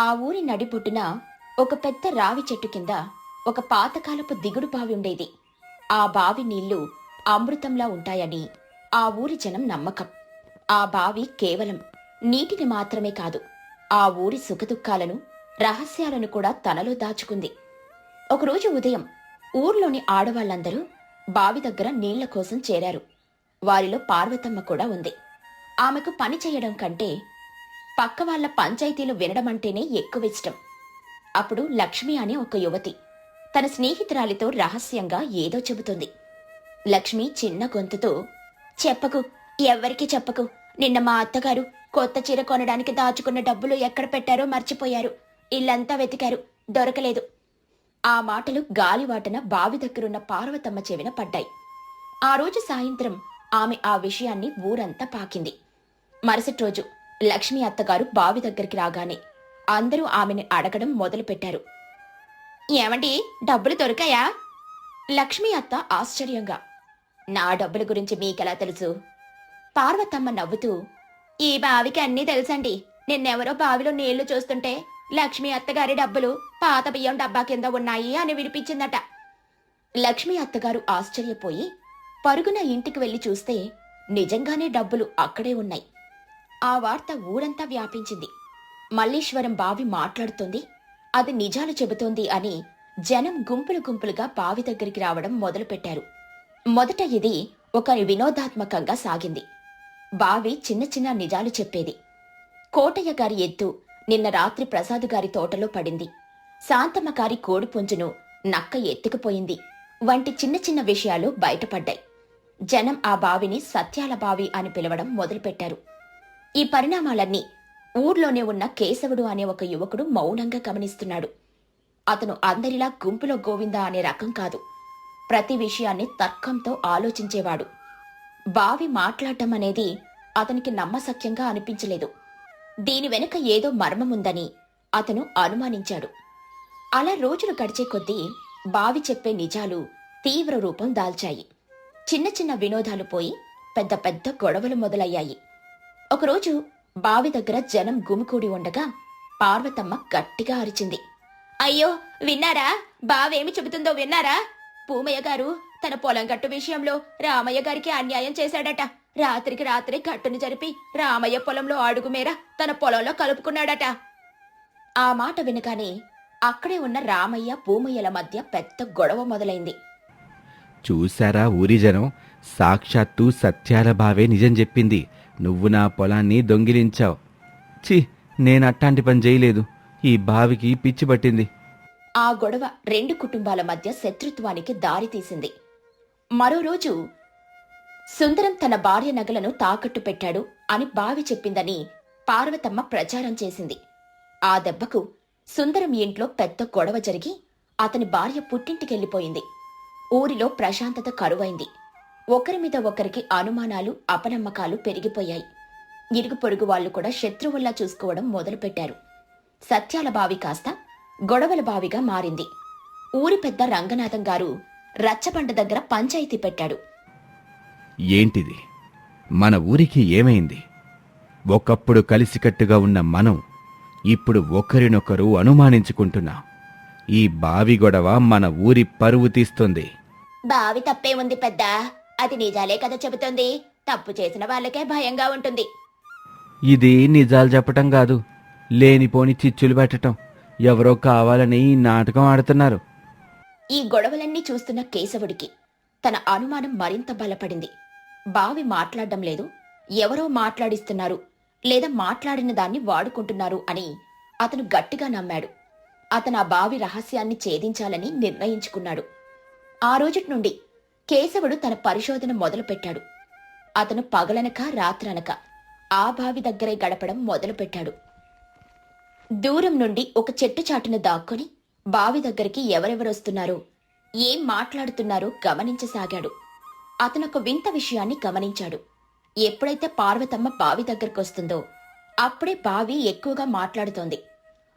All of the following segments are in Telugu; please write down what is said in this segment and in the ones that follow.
ఆ ఊరి నడిబొడ్డున ఒక పెద్ద రావి చెట్టు కింద ఒక పాతకాలపు దిగుడు బావి ఉండేది. ఆ బావి నీళ్ళు అమృతంలా ఉంటాయని ఆ ఊరి జనం నమ్మకం. ఆ బావి కేవలం నీటిని మాత్రమే కాదు ఆ ఊరి సుఖదుఖాలను రహస్యాలను కూడా తనలో దాచుకుంది. ఒకరోజు ఉదయం ఊర్లోని ఆడవాళ్ళందరూ బావి దగ్గర నీళ్ళ కోసం చేరారు. వారిలో పార్వతమ్మ కూడా ఉంది. ఆమెకు పని చేయడం కంటే పక్క వాళ్ళ పంచాయతీలు వినడం అంటేనే ఎక్కువ ఇష్టం. అప్పుడు లక్ష్మి అనే ఒక యువతి తన స్నేహితురాలితో రహస్యంగా ఏదో చెబుతుంది. లక్ష్మి చిన్న గొంతుతో చెప్పకు ఎవ్వరికీ చెప్పకు. నిన్న మా అత్తగారు కొత్త చీర కొనడానికి దాచుకున్న డబ్బులు ఎక్కడ పెట్టారో మర్చిపోయారు. ఇల్లంతా వెతికారు దొరకలేదు. ఆ మాటలు గాలివాటన బావి దగ్గరున్న పార్వతమ్మ చెవిన పడ్డాయి. ఆ రోజు సాయంత్రం ఆమె ఆ విషయాన్ని ఊరంతా పాకింది. మరుసటి రోజు లక్ష్మి అత్తగారు బావి దగ్గరికి రాగానే అందరూ ఆమెని అడగడం మొదలుపెట్టారు. ఏమండి డబ్బులు దొరికాయా? లక్ష్మి అత్త ఆశ్చర్యంగా నా డబ్బుల గురించి మీకెలా తెలుసు? పార్వతమ్మ నవ్వుతూ ఈ బావికి అన్నీ తెలుసండి. నిన్నెవరో బావిలో నీళ్ళు చూస్తుంటే లక్ష్మి అత్తగారి డబ్బులు పాత బియ్యం డబ్బా కింద ఉన్నాయి అని వినిపించిందట. లక్ష్మి అత్తగారు ఆశ్చర్యపోయి పరుగున ఇంటికి వెళ్ళి చూస్తే నిజంగానే డబ్బులు అక్కడే ఉన్నాయి. ఆ వార్త ఊరంతా వ్యాపించింది. మల్లీశ్వరం బావి మాట్లాడుతుంది. అది నిజాలు చెబుతోంది అని జనం గుంపులు గుంపులుగా బావి దగ్గరికి రావడం మొదలుపెట్టారు. మొదట ఇది ఒక వినోదాత్మకంగా సాగింది. బావి చిన్న చిన్న నిజాలు చెప్పేది. కోటయ్య గారి ఎత్తు నిన్న రాత్రి ప్రసాద్ గారి తోటలో పడింది. శాంతమ్మ గారి కోడిపుంజును నక్క ఎత్తుకుపోయింది. వంటి చిన్న చిన్న విషయాలు బయటపడ్డాయి. జనం ఆ బావిని సత్యాల బావి అని పిలవడం మొదలుపెట్టారు. ఈ పరిణామాలన్నీ ఊర్లోనే ఉన్న కేశవుడు అనే ఒక యువకుడు మౌనంగా గమనిస్తున్నాడు. అతను అందరిలా గుంపులో గోవింద అనే రకం కాదు. ప్రతి విషయాన్ని తర్కంతో ఆలోచించేవాడు. బావి మాట్లాడటం అనేది అతనికి నమ్మసక్యంగా అనిపించలేదు. దీని వెనుక ఏదో మర్మముందని అతను అనుమానించాడు. అలా రోజులు గడిచే కొద్దీ బావి చెప్పే నిజాలు తీవ్ర రూపం దాల్చాయి. చిన్న చిన్న వినోదాలు పోయి పెద్ద పెద్ద గొడవలు మొదలయ్యాయి. ఒకరోజు బావి దగ్గర జనం గుమికూడి ఉండగా పార్వతమ్మ గట్టిగా అరిచింది. అయ్యో విన్నారా? బావేమి చెబుతుందో విన్నారా? భూమయ్య గారు తన పొలం గట్టు విషయంలో రామయ్య గారికి అన్యాయం చేశాడట. రాత్రికి రాత్రి గట్టును జరిపి రామయ్య పొలంలో అడుగు మేర తన పొలంలో కలుపుకున్నాడట. ఆ మాట వినగానే అక్కడే ఉన్న రామయ్య భూమయ్యల మధ్య పెద్ద గొడవ మొదలైంది. చూశారా ఊరి జనం? సాక్షాత్తు సత్యాల బావే నిజం చెప్పింది. నువ్వు నా పొలాన్ని దొంగిలించావు. ఛీ నేను అట్టాంటి పని చేయలేదు. ఈ బావికి పిచ్చి పట్టింది. ఆ గొడవ రెండు కుటుంబాల మధ్య శత్రుత్వానికి దారితీసింది మరో రోజు సుందరం తన భార్య నగలను తాకట్టు పెట్టాడు అని బావి చెప్పిందని పార్వతమ్మ ప్రచారం చేసింది. ఆ దెబ్బకు సుందరం ఇంట్లో పెద్ద గొడవ జరిగి అతని భార్య పుట్టింటికెళ్ళిపోయింది. ఊరిలో ప్రశాంతత కరువైంది. ఒకరి మీద ఒకరికి అనుమానాలు అపనమ్మకాలు పెరిగిపోయాయి. ఇరుగు పొరుగు వాళ్ళు కూడా శత్రువుల్లా చూసుకోవడం మొదలుపెట్టారు. సత్యాల బావి కాస్త గొడవల బావిగా మారింది. ఊరి పెద్ద రంగనాథం గారు రచ్చబండ దగ్గర పంచాయతీ పెట్టాడు. ఏంటిది? మన ఊరికి ఏమైంది? ఒకప్పుడు కలిసికట్టుగా ఉన్న మనం ఇప్పుడు ఒకరినొకరు అనుమానించుకుంటున్నాం. ఈ బావి గొడవ మన ఊరి పరువు తీస్తుంది. బావి తప్పే ఉంది పెద్ద. అది నిజాలే కదా చెబుతుంది. తప్పు చేసిన వాళ్ళకే భయంగా ఉంటుంది. ఇది నిజాలు చెప్పటం కాదు. లేనిపోని చిచ్చులు పెట్టటం. ఎవరో కావాలని ఈ నాటకం ఆడుతున్నారు. ఈ గొడవలన్నీ చూస్తున్న కేశవుడికి తన అనుమానం మరింత బలపడింది. బావి మాట్లాడడం లేదు. ఎవరో మాట్లాడిస్తున్నారు. లేదా మాట్లాడిన దాన్ని వాడుకుంటున్నారు అని అతను గట్టిగా నమ్మాడు. అతను ఆ బావి రహస్యాన్ని ఛేదించాలని నిర్ణయించుకున్నాడు. ఆ రోజుటి నుండి కేశవుడు తన పరిశోధన మొదలుపెట్టాడు. అతను పగలనక రాత్రనక ఆ బావి దగ్గరే గడపడం మొదలుపెట్టాడు. దూరం నుండి ఒక చెట్టు చాటును దాక్కుని బావి దగ్గరికి ఎవరెవరొస్తున్నారో ఏం మాట్లాడుతున్నారో గమనించసాగాడు. అతనొక వింత విషయాన్ని గమనించాడు. ఎప్పుడైతే పార్వతమ్మ బావి దగ్గరకొస్తుందో అప్పుడే బావి ఎక్కువగా మాట్లాడుతోంది.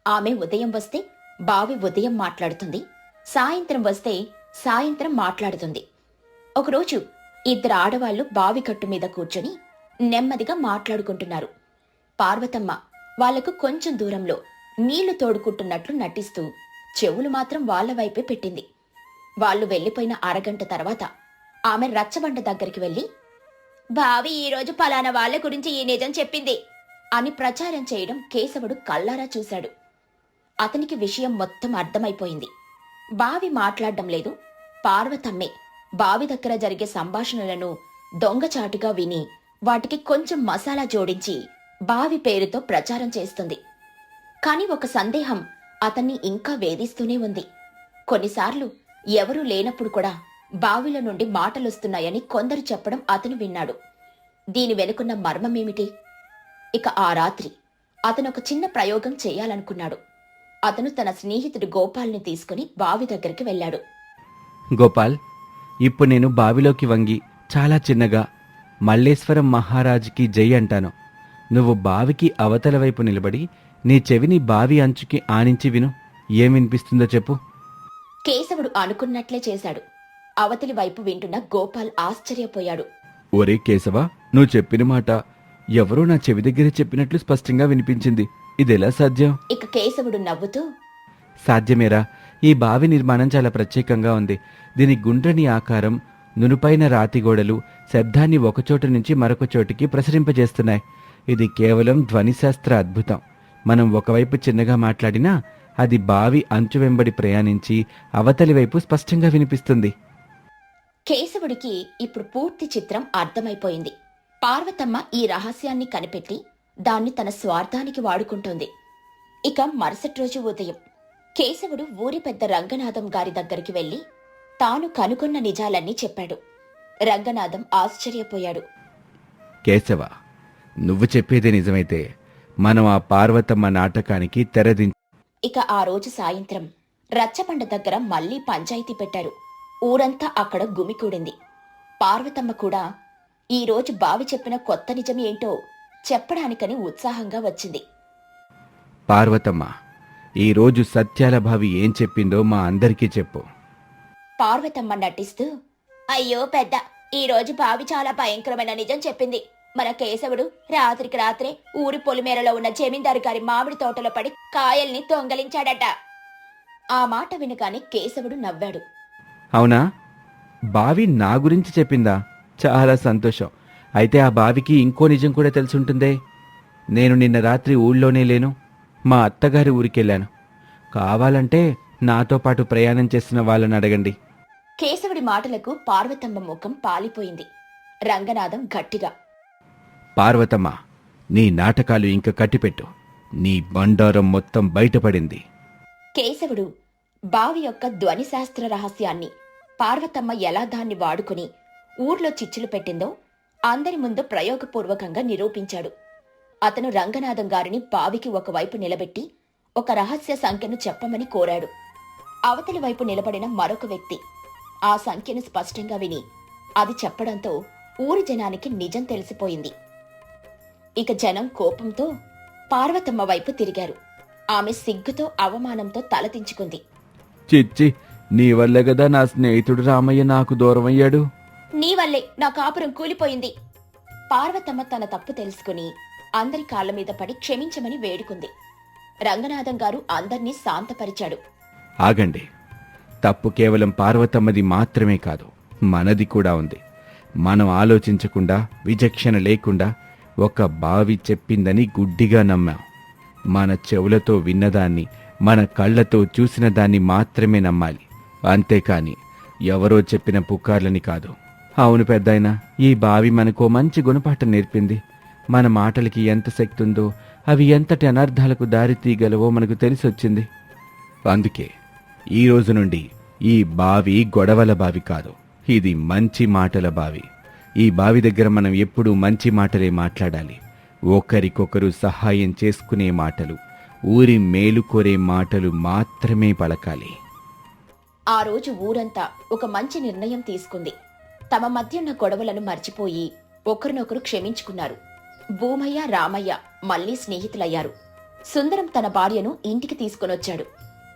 ఆమె ఉదయం వస్తే బావి ఉదయం మాట్లాడుతుంది సాయంత్రం వస్తే సాయంత్రం మాట్లాడుతుంది. ఒకరోజు ఇద్దరు ఆడవాళ్ళు బావి కట్టు మీద కూర్చొని నెమ్మదిగా మాట్లాడుకుంటున్నారు. పార్వతమ్మ వాళ్ళకు కొంచెం దూరంలో నీళ్ళు తోడుకుంటున్నట్లు నటిస్తూ చెవులు మాత్రం వాళ్ళ వైపే పెట్టింది. వాళ్ళు వెళ్ళిపోయిన అరగంట తర్వాత ఆమె రచ్చబండ దగ్గరికి వెళ్ళి బావి ఈరోజు పలానా వాళ్ళ గురించి ఈ నిజం చెప్పింది అని ప్రచారం చేయడం కేశవుడు కళ్ళారా చూశాడు. అతనికి విషయం మొత్తం అర్థమైపోయింది. బావి మాట్లాడడం లేదు పార్వతమ్మే బావి దగ్గర జరిగే సంభాషణలను దొంగచాటుగా విని వాటికి కొంచెం మసాలా జోడించి బావి పేరుతో ప్రచారం చేస్తుంది. కాని ఒక సందేహం అతన్ని ఇంకా వేధిస్తూనే ఉంది. కొన్నిసార్లు ఎవరూ లేనప్పుడు కూడా బావిల నుండి మాటలొస్తున్నాయని కొందరు చెప్పడం అతను విన్నాడు. దీని వెనుకున్న మర్మమేమిటి? ఇక ఆ రాత్రి అతను ఒక చిన్న ప్రయోగం చేయాలనుకున్నాడు. అతను తన స్నేహితుడు గోపాల్ని తీసుకుని బావి దగ్గరికి వెళ్ళాడు. గోపాల్ ఇప్పుడు నేను బావిలోకి వంగి చాలా చిన్నగా మల్లేశ్వరం మహారాజుకి జై అంటాను. నువ్వు బావికి అవతల వైపు నిలబడి నీ చెవిని బావి అంచుకి ఆనించి విను. ఏం వినిపిస్తుందో చెప్పు. కేశవుడు అనుకున్నట్లే చేశాడు. అవతలి వైపు వింటున్న గోపాల్ ఆశ్చర్యపోయాడు. ఒరే కేశవ నువ్వు చెప్పిన మాట ఎవరో నా చెవి దగ్గర చెప్పినట్లు స్పష్టంగా వినిపించింది. ఇదెలా సాధ్యం? ఇక కేశవుడు నవ్వుతూ సాధ్యమేరా. ఈ బావి నిర్మాణం చాలా ప్రత్యేకంగా ఉంది. దీని గుండ్రని ఆకారం నునుపైన రాతి గోడలు శబ్దాన్ని ఒకచోట నుంచి మరొక చోటికి ప్రసరింపజేస్తున్నాయి. ఇది కేవలం ధ్వనిశాస్త్ర అద్భుతం. మనం ఒకవైపు చిన్నగా మాట్లాడినా అది బావి అంచు వెంబడి ప్రయాణించి అవతలి వైపు స్పష్టంగా వినిపిస్తుంది. కేశవుడికి ఇప్పుడు పూర్తి చిత్రం అర్థమైపోయింది. పార్వతమ్మ ఈ రహస్యాన్ని కనిపెట్టి దాన్ని తన స్వార్థానికి వాడుకుంటోంది. ఇక మరుసటి రోజు ఉదయం కేశవుడు ఊరి పెద్ద రంగనాథం గారి దగ్గరికి వెళ్ళి తాను కనుగొన్న నిజాలన్నీ చెప్పాడు. రంగనాథం ఆశ్చర్యపోయాడు. కేశవ నువ్వు చెప్పేదే నిజమైతే మనం ఆ పార్వతమ్మ నాటకానికి తెరదించి ఇక ఆ రోజు సాయంత్రం రచ్చబండ దగ్గర మళ్ళీ పంచాయతీ పెట్టారు ఊరంతా అక్కడ గుమికూడింది పార్వతమ్మ కూడా ఈ రోజు బావి చెప్పిన కొత్త నిజం ఏంటో చెప్పడానికని ఉత్సాహంగా వచ్చింది. పార్వతమ్మ ఈరోజు సత్యాల భావి ఏం చెప్పిందో మా అందరికీ చెప్పు. పార్వతమ్మ నటిస్తూ అయ్యో పెద్ద ఈ రోజు బావి చాలా భయంకరమైన నిజం చెప్పింది. మన కేశవుడు రాత్రికి రాత్రే ఊరి పొలిమేరలో ఉన్న జమీందారు గారి మామిడి తోటలో పడి కాయల్ని దొంగలించాడట. ఆ మాట వినగానే కేశవుడు నవ్వాడు. అవునా? బావి నా గురించి చెప్పిందా? చాలా సంతోషం. అయితే ఆ బావికి ఇంకో నిజం కూడా తెలుసుంటుందే నేను నిన్న రాత్రి ఊళ్ళోనే లేను. మా అత్తగారి ఊరికెళ్ళాను. కావాలంటే నాతో పాటు ప్రయాణం చేస్తున్న వాళ్ళని అడగండి. కేశవుడి మాటలకు పార్వతమ్మ ముఖం పాలిపోయింది. రంగనాథం గట్టిగా. పార్వతమ్మ నీ నాటకాలు ఇంక కట్టిపెట్టు. నీ బండారం మొత్తం బయటపడింది. కేశవుడు బావి యొక్క ధ్వనిశాస్త్ర రహస్యాన్ని పార్వతమ్మ ఎలా దాన్ని వాడుకుని ఊర్లో చిచ్చులు పెట్టిందో అందరి ముందు ప్రయోగపూర్వకంగా నిరూపించాడు. అతను రంగనాథం గారిని బావికి ఒకవైపు నిలబెట్టి ఒక రహస్య సంఖ్యను చెప్పమని కోరాడు. అవతలి వైపు నిలబడిన మరొక వ్యక్తి ఆ సంఖ్యను స్పష్టంగా విని అది చెప్పడంతో ఊరి జనానికి నిజం తెలిసిపోయింది. ఇక జనం కోపంతో పార్వతమ్మ వైపు తిరిగారు. ఆమె సిగ్గుతో అవమానంతో తలదించుకుంది చిచ్చి నీ వల్లే కదా నా స్నేహితుడు రామయ్య నాకు దూరమయ్యాడు? నీ వల్లే నా కాపురం కూలిపోయింది. పార్వతమ్మ తన తప్పు తెలుసుకుని అందరి కాళ్ళ మీద పడి క్షమించమని వేడుకుంది. రంగనాథం గారు అందర్నీ శాంతపరిచాడు. ఆగండి. తప్పు కేవలం పార్వతమ్మది మాత్రమే కాదు మనది కూడా ఉంది. మనం ఆలోచించకుండా విచక్షణ లేకుండా ఒక బావి చెప్పిందని గుడ్డిగా నమ్మాం. మన చెవులతో విన్నదాన్ని మన కళ్ళతో చూసిన దాన్ని మాత్రమే నమ్మాలి. అంతేకాని ఎవరో చెప్పిన పుకార్లని కాదు. అవును పెద్దాయన ఈ బావి మనకో మంచి గుణపాఠం నేర్పింది. మన మాటలకి ఎంత శక్తి ఉందో అవి ఎంతటి అనర్థాలకు దారి తీయగలవో మనకు తెలిసొచ్చింది. అందుకే ఈ రోజు నుండి ఈ బావి గొడవల బావి కాదు ఇది మంచి మాటల బావి. ఈ బావి దగ్గర మనం ఎప్పుడూ మంచి మాటలే మాట్లాడాలి. ఒకరికొకరు సహాయం చేసుకునే మాటలు ఊరి మేలు కోరే మాటలు మాత్రమే పలకాలి. ఆ రోజు ఊరంతా ఒక మంచి నిర్ణయం తీసుకుంది. తమ మధ్యున్న గొడవలను మర్చిపోయి ఒకరినొకరు క్షమించుకున్నారు. భూమయ్య రామయ్య మళ్ళీ స్నేహితులయ్యారు. సుందరం తన భార్యను ఇంటికి తీసుకొనొచ్చాడు.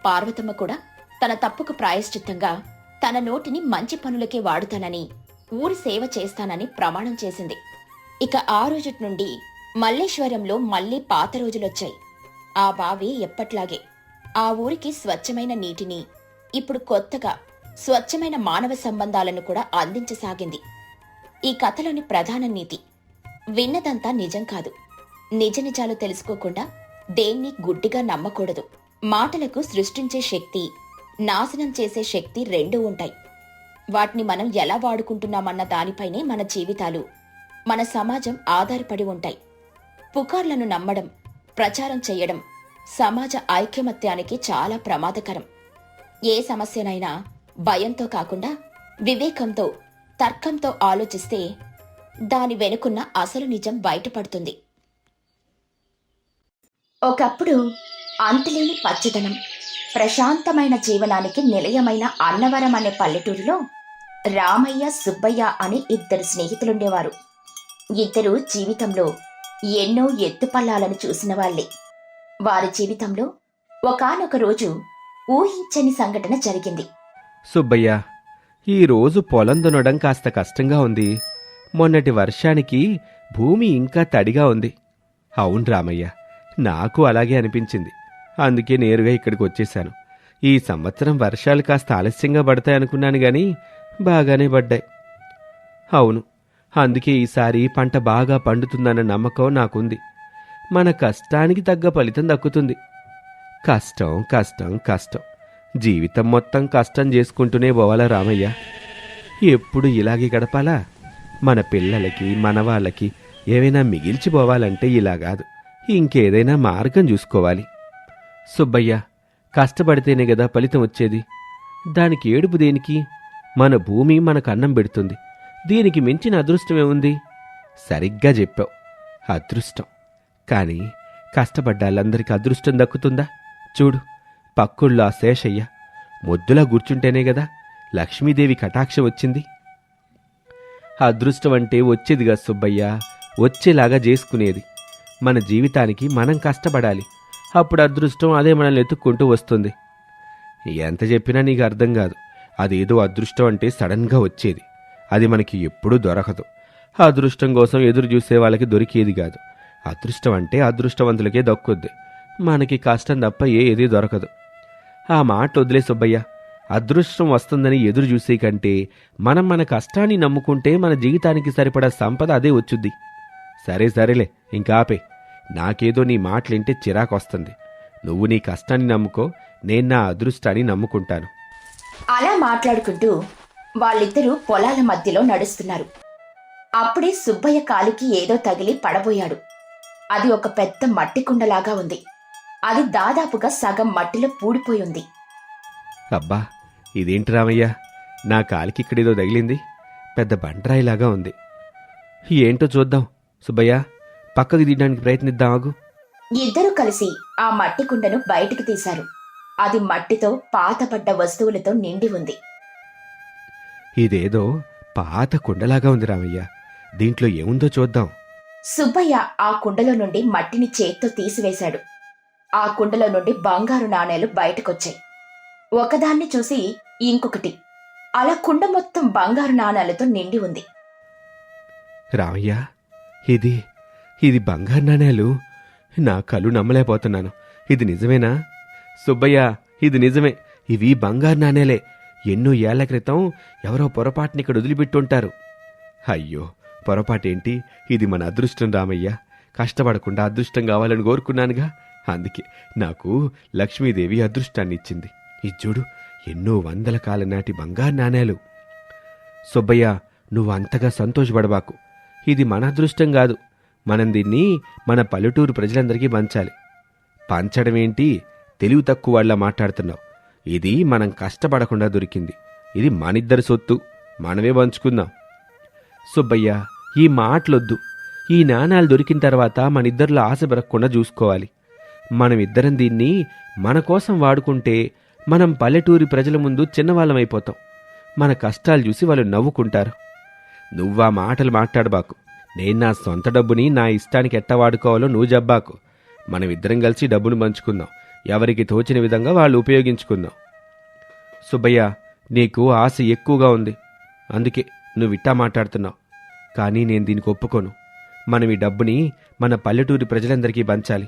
పార్వతమ్మ కూడా తన తప్పుకు ప్రాయశ్చిత్తంగా తన నోటిని మంచి పనులకే వాడుతానని ఊరి సేవ చేస్తానని ప్రమాణం చేసింది. ఇక ఆ రోజు నుండి మల్లేశ్వరంలో మళ్ళీ పాత రోజులొచ్చాయి. ఆ బావి ఎప్పట్లాగే ఆ ఊరికి స్వచ్ఛమైన నీటిని ఇప్పుడు కొత్తగా స్వచ్ఛమైన మానవ సంబంధాలను కూడా అందించసాగింది. ఈ కథలోని ప్రధాన నీతి విన్నదంతా నిజం కాదు. నిజ నిజాలు తెలుసుకోకుండా దేన్ని గుడ్డిగా నమ్మకూడదు. మాటలకు సృష్టించే శక్తి నాశనం చేసే శక్తి రెండూ ఉంటాయి. వాటిని మనం ఎలా వాడుకుంటున్నామన్న దానిపైనే మన జీవితాలు మన సమాజం ఆధారపడి ఉంటాయి. పుకార్లను నమ్మడం ప్రచారం చేయడం సమాజ ఐక్యమత్యానికి చాలా ప్రమాదకరం. ఏ సమస్యనైనా భయంతో కాకుండా వివేకంతో తర్కంతో ఆలోచిస్తే దాని వెనుకున్న అసలు నిజం బయటపడుతుంది. ఒకప్పుడు అంతులేని పచ్చదనం ప్రశాంతమైన జీవనానికి నిలయమైన అన్నవరం అనే పల్లెటూరులో రామయ్య సుబ్బయ్య అనే ఇద్దరు స్నేహితులుండేవారు. ఇద్దరు జీవితంలో ఎన్నో ఎత్తుపల్లాలను చూసిన వాళ్ళే. వారి జీవితంలో ఒకానొక రోజు ఊహించని సంఘటన జరిగింది. సుబ్బయ్య ఈరోజు పొలం దున్నడం కాస్త కష్టంగా ఉంది. మొన్నటి వర్షానికి భూమి ఇంకా తడిగా ఉంది. అవును రామయ్య నాకు అలాగే అనిపించింది. అందుకే నేరుగా ఇక్కడికి వచ్చేశాను. ఈ సంవత్సరం వర్షాలు కాస్త ఆలస్యంగా పడతాయి అనుకున్నాను గాని బాగానే పడ్డాయి. అవును అందుకే ఈసారి పంట బాగా పండుతుందన్న నమ్మకం నాకుంది. మన కష్టానికి తగ్గ ఫలితం దక్కుతుంది. కష్టం కష్టం కష్టం. జీవితం మొత్తం కష్టం చేసుకుంటూనే పోవాలా రామయ్య? ఎప్పుడు ఇలాగే గడపాలా? మన పిల్లలకి మన వాళ్ళకి ఏమైనా మిగిల్చిపోవాలంటే ఇలా కాదు. ఇంకేదైనా మార్గం చూసుకోవాలి. సుబ్బయ్య కష్టపడితేనే కదా ఫలితం వచ్చేది. దానికి ఏడుపు దేనికి? మన భూమి మనకు అన్నం పెడుతుంది. దీనికి మించిన అదృష్టమే ఉంది సరిగ్గా చెప్పావు. అదృష్టం. కానీ కష్టపడ్డాళ్ళందరికీ అదృష్టం దక్కుతుందా? చూడు పక్కుళ్ళో ఆ శేషయ్య ముద్దులా కూర్చుంటేనే కదా లక్ష్మీదేవి కటాక్షం వచ్చింది. అదృష్టం అంటే వచ్చేదిగా సుబ్బయ్య. వచ్చేలాగా చేసుకునేది. మన జీవితానికి మనం కష్టపడాలి. అప్పుడు అదృష్టం అదే మనల్ని ఎత్తుక్కుంటూ వస్తుంది. ఎంత చెప్పినా నీకు అర్థం కాదు. అదేదో అదృష్టం అంటే సడన్గా వచ్చేది. అది మనకి ఎప్పుడూ దొరకదు. ఆ అదృష్టం కోసం ఎదురు చూసే వాళ్ళకి దొరికేది కాదు. అదృష్టం అంటే అదృష్టవంతులకే దక్కుద్ది. మనకి కష్టం తప్ప ఏ ఏది దొరకదు. ఆ మాట వదిలే సుబ్బయ్య. అదృష్టం వస్తుందని ఎదురు చూసే కంటే మనం మన కష్టాన్ని నమ్ముకుంటే మన జీవితానికి సరిపడా సంపద అదే వచ్చుద్ది. సరే సరేలే ఇంకా ఆపే. నాకేదో నీ మాటలింటే చిరాకొస్తుంది. నువ్వు నీ కష్టాన్ని నమ్ముకో నేను నా అదృష్టాన్ని నమ్ముకుంటాను. అలా మాట్లాడుకుంటూ వాళ్ళిద్దరూ పొలాల మధ్యలో నడుస్తున్నారు. అప్పుడే సుబ్బయ్య కాలికి ఏదో తగిలి పడబోయాడు. అది ఒక పెద్ద మట్టి కుండలాగా ఉంది. అది దాదాపుగా సగం మట్టిలో పూడిపోయి ఉంది. అబ్బా ఇదేంటి రామయ్య? నా కాలికి ఇక్కడేదో తగిలింది. పెద్ద బండరాయిలాగా ఉంది. ఏంటో చూద్దాం. సుబ్బయ్య పక్కకి తీయడానికి ప్రయత్నిద్దాం ఆగు. ఇద్దరూ కలిసి ఆ మట్టి కుండను బయటికి తీశారు. అది మట్టితో పాతపడ్డ వస్తువులతో నిండి ఉంది. ఇదేదో పాత కుండలాగా ఉంది రామయ్య. దీంట్లో ఏముందో చూద్దాం. సుబ్బయ్య ఆ కుండలో నుండి మట్టిని చేత్తో తీసివేశాడు. ఆ కుండలో నుండి బంగారు నాణేలు బయటకొచ్చాయి. ఒకదాన్ని చూసి ఇంకొకటి. అలా కుండ మొత్తం బంగారు నాణాలతో నిండి ఉంది. రామయ్య ఇది ఇది బంగారు నాణేలు. నా కళ్ళు నమ్మలేకపోతున్నాను. ఇది నిజమేనా? సుబ్బయ్య ఇది నిజమే. ఇవి బంగారు నాణేలే. ఎన్నో ఏళ్ళ క్రితం ఎవరో పొరపాటుని ఇక్కడ వదిలిపెట్టుంటారు. అయ్యో పొరపాటేంటి? ఇది మన అదృష్టం రామయ్య. కష్టపడకుండా అదృష్టం కావాలని కోరుకున్నానుగా. అందుకే నాకు లక్ష్మీదేవి అదృష్టాన్ని ఇచ్చింది. ఇది చూడు ఎన్నో వందల కాలం నాటి బంగారు నాణేలు. సుబ్బయ్య నువ్వు అంతగా సంతోషపడబాకు. ఇది మన అదృష్టం కాదు. మనం దీన్ని మన పల్లెటూరు ప్రజలందరికీ పంచాలి. పంచడమేంటి తెలివి తక్కువ వాళ్ళ మాట్లాడుతున్నావు. ఇది మనం కష్టపడకుండా దొరికింది. ఇది మనిద్దరి సొత్తు. మనమే పంచుకుందాం. సుబ్బయ్య ఈ మాటలొద్దు. ఈ నాణాలు దొరికిన తర్వాత మనిద్దరిలో ఆశ పెరగకుండా చూసుకోవాలి. మనమిద్దరం దీన్ని మన కోసం వాడుకుంటే మనం పల్లెటూరి ప్రజల ముందు చిన్నవాళ్ళమైపోతాం. మన కష్టాలు చూసి వాళ్ళు నవ్వుకుంటారు. నువ్వా మాటలు మాట్లాడబాకు నేను నా సొంత డబ్బుని నా ఇష్టానికి ఎట్ట వాడుకోవాలో నువ్వు జబ్బాకు మనమిద్దరం కలిసి డబ్బును పంచుకుందాం. ఎవరికి తోచిన విధంగా వాళ్ళు ఉపయోగించుకుందాం. సుబ్బయ్య నీకు ఆశ ఎక్కువగా ఉంది. అందుకే నువ్వు ఇట్టా మాట్లాడుతున్నావు. కానీ నేను దీనికి ఒప్పుకోను. మనం ఈ డబ్బుని మన పల్లెటూరి ప్రజలందరికీ పంచాలి.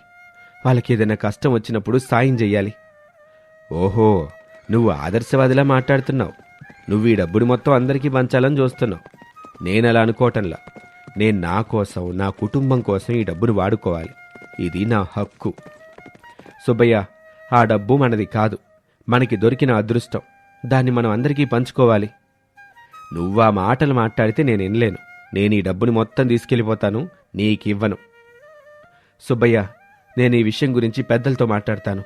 వాళ్ళకి ఏదైనా కష్టం వచ్చినప్పుడు సాయం చెయ్యాలి ఓహో నువ్వు ఆదర్శవాదిలా మాట్లాడుతున్నావు. నువ్వు ఈ డబ్బుని మొత్తం అందరికీ పంచాలని చూస్తున్నావు. నేను అలా అనుకోవటంలా. నేను నా కోసం నా కుటుంబం కోసం ఈ డబ్బును వాడుకోవాలి. ఇది నా హక్కు. సుబ్బయ్య ఆ డబ్బు మనది కాదు. మనకి దొరికిన అదృష్టం. దాన్ని మనం అందరికీ పంచుకోవాలి. నువ్వు ఆ మాటలు మాట్లాడితే నేను వినలేను. నేను ఈ డబ్బుని మొత్తం తీసుకెళ్ళిపోతాను నీకివ్వను. సుబ్బయ్య నేను ఈ విషయం గురించి పెద్దలతో మాట్లాడతాను.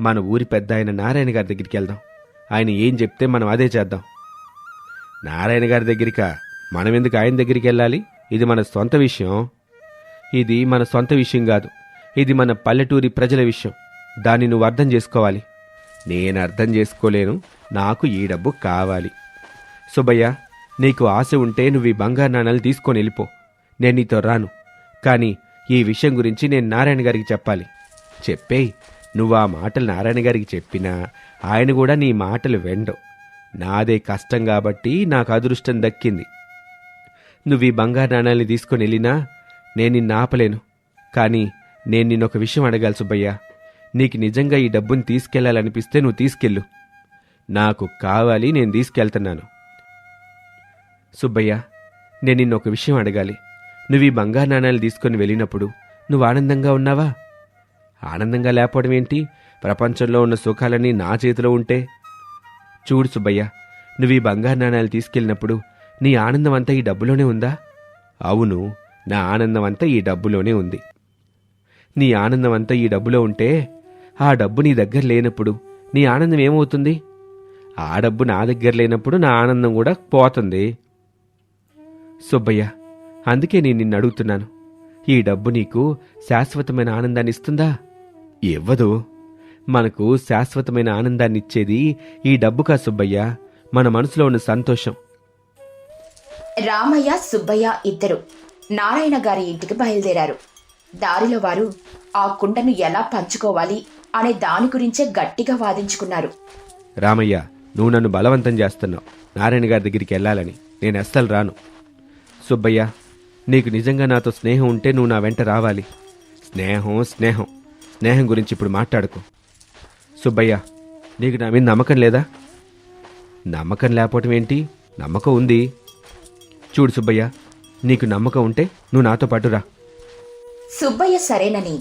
మన ఊరి పెద్ద ఆయన నారాయణ గారి దగ్గరికి వెళ్దాం. ఆయన ఏం చెప్తే మనం అదే చేద్దాం. నారాయణ గారి దగ్గరిక మనం ఎందుకు ఆయన దగ్గరికి వెళ్ళాలి? ఇది మన సొంత విషయం. ఇది మన సొంత విషయం కాదు. ఇది మన పల్లెటూరి ప్రజల విషయం. దాన్ని నువ్వు అర్థం చేసుకోవాలి. నేను అర్థం చేసుకోలేను. నాకు ఈ డబ్బు కావాలి. సుబ్బయ్య నీకు ఆశ ఉంటే నువ్వు ఈ బంగారు నాణాలు తీసుకొని వెళ్ళిపో. నేను నీతో రాను. కానీ ఈ విషయం గురించి నేను నారాయణ గారికి చెప్పాలి. చెప్పేయ్. నువ్వు ఆ మాటలు నారాయణ గారికి చెప్పినా ఆయన కూడా నీ మాటలు వెండవు నాదే కష్టం కాబట్టి నాకు అదృష్టం దక్కింది. నువ్వు ఈ బంగారు నాణాలని తీసుకొని వెళ్ళినా నేను నిన్ను ఆపలేను. కానీ నేను నిన్నొక విషయం అడగాలి సుబ్బయ్య. నీకు నిజంగా ఈ డబ్బుని తీసుకెళ్ళాలనిపిస్తే నువ్వు తీసుకెళ్ళు. నాకు కావాలి నేను తీసుకెళ్తున్నాను. సుబ్బయ్య నేను నిన్ను ఒక విషయం అడగాలి. నువ్వు ఈ బంగారు నాణాలు తీసుకొని వెళ్ళినప్పుడు నువ్వు ఆనందంగా ఉన్నావా? ఆనందంగా లేకపోవడం ఏంటి? ప్రపంచంలో ఉన్న సుఖాలన్నీ నా చేతిలో ఉంటే? చూడు సుబ్బయ్య నువ్వు ఈ బంగారు నాణాలు తీసుకెళ్ళినప్పుడు నీ ఆనందం అంతా ఈ డబ్బులోనే ఉందా? అవును నా ఆనందం అంతా ఈ డబ్బులోనే ఉంది. నీ ఆనందం అంతా ఈ డబ్బులో ఉంటే ఆ డబ్బు నీ దగ్గర లేనప్పుడు నీ ఆనందం ఏమవుతుంది? ఆ డబ్బు నా దగ్గర లేనప్పుడు నా ఆనందం కూడా పోతుంది. సుబ్బయ్య అందుకే నేను నిన్ను అడుగుతున్నాను. ఈ డబ్బు నీకు శాశ్వతమైన ఆనందాన్ని ఇస్తుందా? ఇవ్వదు. మనకు శాశ్వతమైన ఆనందాన్ని ఇచ్చేది ఈ డబ్బు కా సుబ్బయ్య. మన మనసులో ఉన్న సంతోషం. రామయ్య సుబ్బయ్య ఇద్దరు నారాయణ గారి ఇంటికి బయలుదేరారు. దారిలో వారు ఆ కుండను ఎలా పంచుకోవాలి అనే దాని గురించే గట్టిగా వాదించుకున్నారు. రామయ్య నువ్వు నన్ను బలవంతం చేస్తున్నావు. నారాయణ గారి దగ్గరికి వెళ్ళాలని. నేను అస్సలు రాను. సుబ్బయ్య నీకు నిజంగా నాతో స్నేహం ఉంటే నువ్వు నా వెంట రావాలి. స్నేహం స్నేహం. స్నేహం గురించి ఇప్పుడు మాట్లాడుకో. సుబ్బయ్య నీకు నా మీద నమ్మకం లేదా? నమ్మకం లేకపోవటం ఏంటి? నమ్మకం ఉంది. చూడు సుబ్బయ్య నీకు నమ్మకం ఉంటే నువ్వు నాతో పాటు రా. సుబ్బయ్య సరేనని.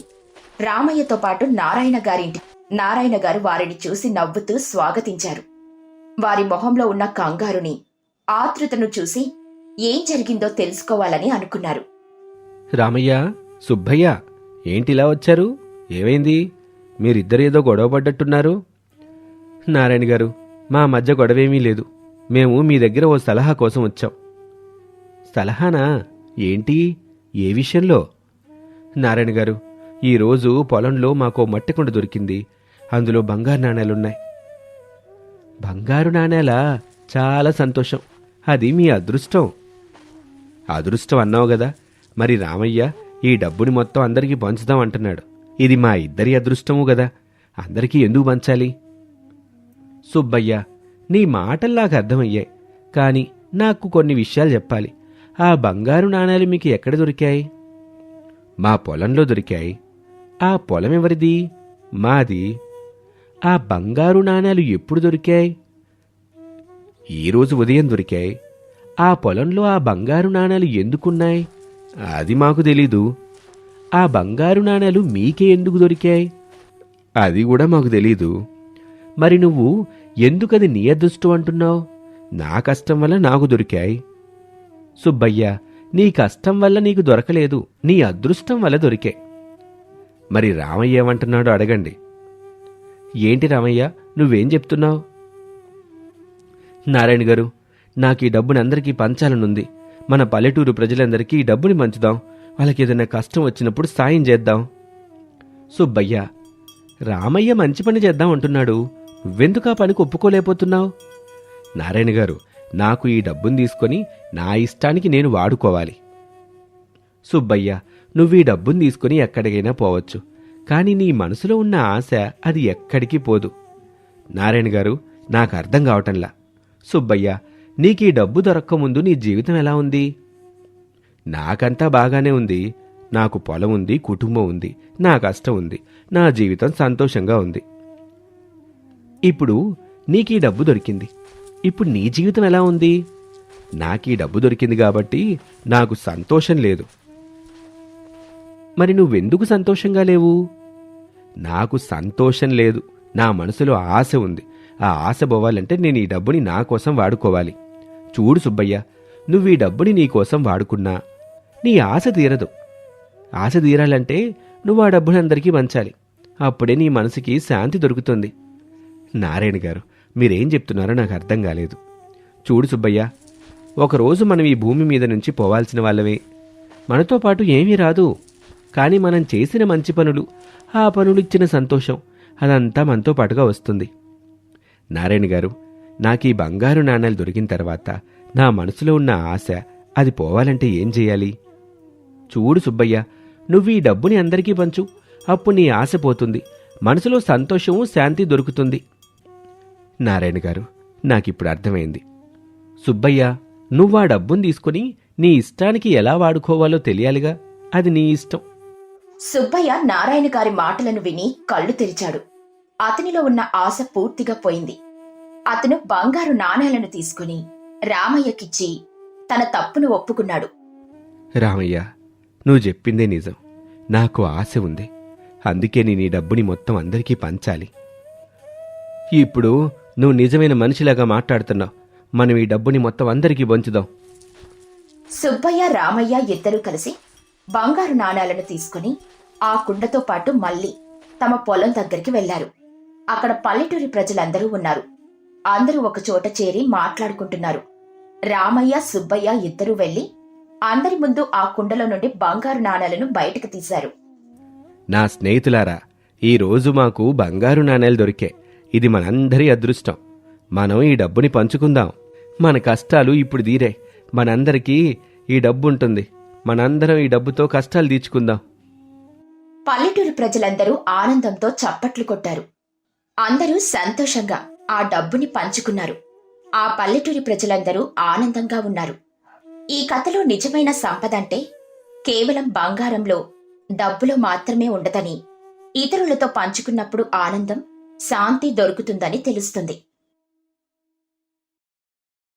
రామయ్యతో పాటు నారాయణ గారింటి నారాయణ గారు వారిని చూసి నవ్వుతూ స్వాగతించారు. వారి మొహంలో ఉన్న కంగారుని ఆతృతను చూసి ఏం జరిగిందో తెలుసుకోవాలని అనుకున్నారు. రామయ్య సుబ్బయ్య ఏంటిలా వచ్చారు? ఏమైంది? మీరిద్దరేదో గొడవ పడ్డట్టున్నారు? నారాయణ గారు మా మధ్య గొడవేమీ లేదు. మేము మీ దగ్గర ఓ సలహా కోసం వచ్చాం. సలహానా? ఏంటి? ఏ విషయంలో? నారాయణ గారు ఈరోజు పొలంలో మాకో మట్టి కుండ దొరికింది. అందులో బంగారు నాణేలున్నాయి. బంగారు నాణేలా? చాలా సంతోషం. అది మీ అదృష్టం. అదృష్టం అన్నావు కదా మరి రామయ్య ఈ డబ్బుని మొత్తం అందరికీ పంచుదాం అంటున్నాడు. ఇది మా ఇద్దరి అదృష్టము కదా అందరికీ ఎందుకు పంచాలి? సుబ్బయ్య నీ మాటలు నాకు అర్థమయ్యాయి కాని నాకు కొన్ని విషయాలు చెప్పాలి. ఆ బంగారు నాణాలు మీకు ఎక్కడ దొరికాయి? మా పొలంలో దొరికాయి. ఆ పొలం ఎవరిది? మాది. ఆ బంగారు నాణాలు ఎప్పుడు దొరికాయి? ఈరోజు ఉదయం దొరికాయి. ఆ పొలంలో ఆ బంగారు నాణాలు ఎందుకున్నాయి? అది మాకు తెలీదు. ఆ బంగారు నాణాలు మీకే ఎందుకు దొరికాయి? అది కూడా మాకు తెలీదు. మరి నువ్వు ఎందుకది నీ అదృష్టం అంటున్నావు? నా కష్టం వల్ల నాకు దొరికాయి. సుబ్బయ్య నీ కష్టం వల్ల నీకు దొరకలేదు. నీ అదృష్టం వల్ల దొరికాయి మరి రామయ్య ఏమంటున్నాడో అడగండి. ఏంటి రామయ్య నువ్వేం చెప్తున్నావు? నారాయణ గారు నాకు ఈ డబ్బుని అందరికీ పంచాలనుంది. మన పల్లెటూరు ప్రజలందరికీ ఈ డబ్బుని పంచుదాం. వాళ్ళకి ఏదైనా కష్టం వచ్చినప్పుడు సాయం చేద్దాం. సుబ్బయ్య రామయ్య మంచి పని చేద్దాం అంటున్నాడు. నువ్వెందుకు ఆ పనికి ఒప్పుకోలేకపోతున్నావు? నారాయణ గారు నాకు ఈ డబ్బుని తీసుకొని నా ఇష్టానికి నేను వాడుకోవాలి. సుబ్బయ్య నువ్వు ఈ డబ్బును తీసుకుని ఎక్కడికైనా పోవచ్చు. కానీ నీ మనసులో ఉన్న ఆశ అది ఎక్కడికి పోదు. నారాయణ గారు నాకు అర్థం కావటంలా. సుబ్బయ్య నీకు ఈ డబ్బు దొరక్క ముందు నీ జీవితం ఎలా ఉంది? నాకంతా బాగానే ఉంది. నాకు పొలం ఉంది కుటుంబం ఉంది నా కష్టం ఉంది నా జీవితం సంతోషంగా ఉంది. ఇప్పుడు నీకు ఈ డబ్బు దొరికింది. ఇప్పుడు నీ జీవితం ఎలా ఉంది? నాకు ఈ డబ్బు దొరికింది కాబట్టి నాకు సంతోషం లేదు. మరి నువ్వెందుకు సంతోషంగా లేవు? నాకు సంతోషం లేదు. నా మనసులో ఆశ ఉంది. ఆ ఆశ పోవాలంటే నేను ఈ డబ్బుని నా కోసం వాడుకోవాలి. చూడు సుబ్బయ్య నువ్వు ఈ డబ్బుని నీ కోసం వాడుకున్నా. నీ ఆశ తీరదు. ఆశ తీరాలంటే నువ్వు ఆ డబ్బుని అందరికీ పంచాలి అప్పుడే నీ మనసుకి శాంతి దొరుకుతుంది. నారాయణ గారు మీరేం చెప్తున్నారో నాకు అర్థం కాలేదు. చూడు సుబ్బయ్య ఒకరోజు మనం ఈ భూమి మీద నుంచి పోవాల్సిన వాళ్ళమే. మనతో పాటు ఏమీ రాదు. కానీ మనం చేసిన మంచి పనులు ఆ పనులు ఇచ్చిన సంతోషం అదంతా మనతో పాటుగా వస్తుంది. నారాయణ గారు నాకు ఈ బంగారు నాణేలు దొరికిన తర్వాత నా మనసులో ఉన్న ఆశ అది పోవాలంటే ఏం చేయాలి? చూడు సుబ్బయ్య నువ్వు ఈ డబ్బుని అందరికీ పంచు. అప్పుడు నీ ఆశ పోతుంది. మనసులో సంతోషము శాంతి దొరుకుతుంది. నారాయణ గారు నాకిప్పుడు అర్థమైంది. సుబ్బయ్య నువ్వు ఆ డబ్బుని తీసుకుని నీ ఇష్టానికి ఎలా వాడుకోవాలో తెలియాలిగా? అది నీ ఇష్టం. సుబ్బయ్య నారాయణ గారి మాటలను విని కళ్ళు తెరిచాడు. అతనిలో ఉన్న ఆశ పూర్తిగా పోయింది. అతను బంగారు నాణేలను తీసుకుని రామయ్యకిచ్చి తన తప్పును ఒప్పుకున్నాడు. రామయ్య నువ్వు చెప్పిందే నిజం. నాకు ఆశ ఉంది. అందుకే నేను ఈ డబ్బుని మొత్తం అందరికీ పంచాలి. ఇప్పుడు నువ్వు నిజమైన మనిషిలాగా మాట్లాడుతున్నావు. మనం ఈ డబ్బుని మొత్తం అందరికీ పంచుదాం. సుబ్బయ్య రామయ్య ఇద్దరూ కలిసి బంగారు నాణాలను తీసుకుని ఆ కుండతో పాటు మళ్ళీ తమ పొలం దగ్గరికి వెళ్ళారు అక్కడ పల్లెటూరి ప్రజలందరూ ఉన్నారు. అందరూ ఒక చోట చేరి మాట్లాడుకుంటున్నారు. రామయ్య సుబ్బయ్య ఇద్దరూ వెళ్ళి అందరి ముందు ఆ కుండలో నుండి బంగారు నాణాలను బయటకు తీశారు. నా స్నేహితులారా ఈ రోజు మాకు బంగారు నాణేలు దొరికే. ఇది మనందరి అదృష్టం. మనం ఈ డబ్బుని పంచుకుందాం. మన కష్టాలు ఇప్పుడు తీరే. మనందరికీ ఈ డబ్బు ఉంటుంది. మనందరం ఈ డబ్బుతో కష్టాలు తీర్చుకుందాం. పల్లెటూరు ప్రజలందరూ ఆనందంతో చప్పట్లు కొట్టారు. అందరూ సంతోషంగా ఆ డబ్బుని పంచుకున్నారు. ఆ పల్లెటూరి ప్రజలందరూ ఆనందంగా ఉన్నారు. ఈ కథలో నిజమైన సంపద అంటే కేవలం బంగారంలో డబ్బులో మాత్రమే ఉండదని ఇతరులతో పంచుకున్నప్పుడు ఆనందం శాంతి దొరుకుతుందని తెలుస్తుంది.